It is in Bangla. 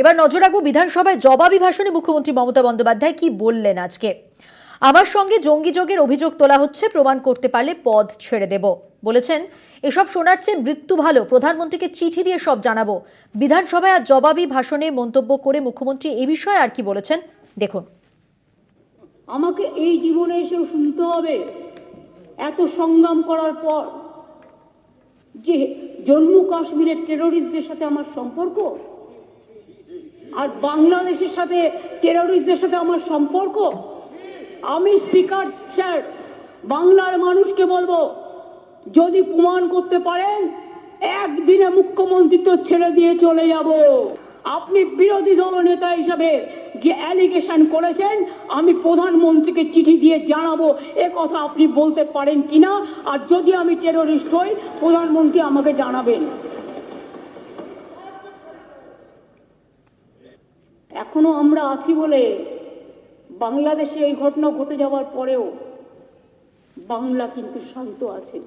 এবার নজর রাখব বিধানসভায় জবাবি ভাষণে মুখ্যমন্ত্রী মমতা বন্দ্যোপাধ্যায় কি বললেন আজকে? আমার সঙ্গে জঙ্গি যোগের অভিযোগ তোলা হচ্ছে, প্রমাণ করতে পারলে পদ ছেড়ে দেব। বলেছেন, এসব শোনার চেয়ে মৃত্যু ভালো, প্রধানমন্ত্রীকে চিঠি দিয়ে সব জানাব। বিধানসভায় আজ জবাবি ভাষণে মন্তব্য করে মুখ্যমন্ত্রী এ বিষয়ে আর কি বলেছেন? দেখুন। আমাকে এই জীবনে এসেও শুনতে হবে, এত সংগ্রাম করার পর যে জম্মু কাশ্মীরের টেরোরিস্টদের সাথে আমার সম্পর্ক আর বাংলাদেশের সাথে টেরোরিস্টদের সাথে আমার সম্পর্ক? আমি স্পিকার স্যার বাংলার মানুষকে বলব, যদি প্রমাণ করতে পারেন, একদিনে মুখ্যমন্ত্রিত্ব ছেড়ে দিয়ে চলে যাব। আপনি বিরোধী দল নেতা হিসাবে যে অ্যালিগেশন করেছেন, আমি প্রধানমন্ত্রীকে চিঠি দিয়ে জানাব, এ কথা আপনি বলতে পারেন কিনা? আর যদি আমি টেরোরিস্ট হই, প্রধানমন্ত্রী আমাকে জানাবেন। এখনও আমরা আছি বলে বাংলাদেশে এই ঘটনা ঘটে যাওয়ার পরেও বাংলা কিন্তু শান্ত আছে।